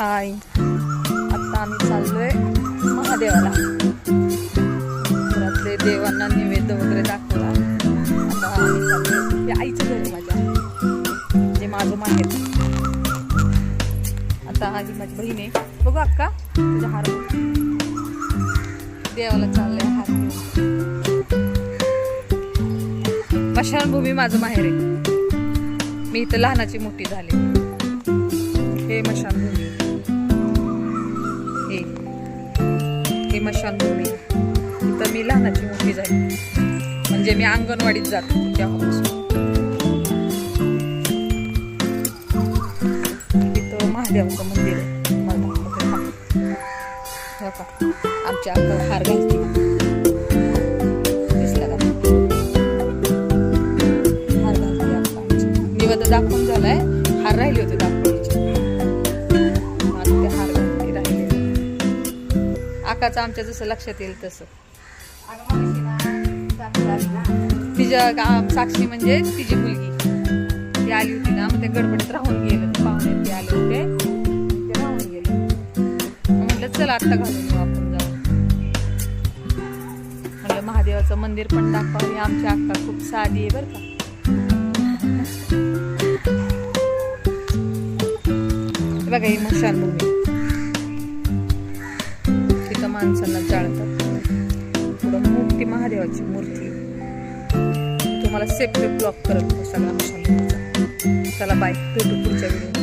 हाय आता आम्ही चाललोय महादेवाला. घरातले देवांना निवेद वगैरे दाखवला. आता आम्ही चाललोय ते आईचं घर आहे माझ्या. जे माझं माहेर आता ही माझी बहीण आहे. बघू अक्का तुझ्या हार देवाला चाललंय हार. घेऊन मशानभूमी माझं माहेर आहे. मी इथं लहानाची मोठी झाली. हे मशानभूमी हे मशानभूमी. इथं मी लहानाची मोठी झाली. म्हणजे मी अंगणवाडीत जातो तेव्हापासून इथं महादेवाचं मंदिर आहे. आमच्या अक्का हार घालते. दिसला का? हार घालते अक्का दाखवून झालाय. हार राहिले होते दाखवून. आकाचं आमच्या जसं लक्षात येईल तसं. तिच्या साक्षी म्हणजे तिची मुलगी. ती आली होती ना मग ते गडबडीत राहून गेलं. पाहुणे ते आले होते. ते राहून गेले. म्हटलं चला आत्ता घालून येऊ आपण जाऊन म्हटलं महादेवाचं मंदिर पण दाखवा. ही आमची अक्का खूप साधी आहे बरं का. बघा ही मशानभूमी माणसांना जाळतात पुढं मोठी महादेवाची मूर्ती. तुम्हाला सेपरेट ब्लॉक करत सगळा मशानभूमीचा बाय. भेटू पुढच्या वेळी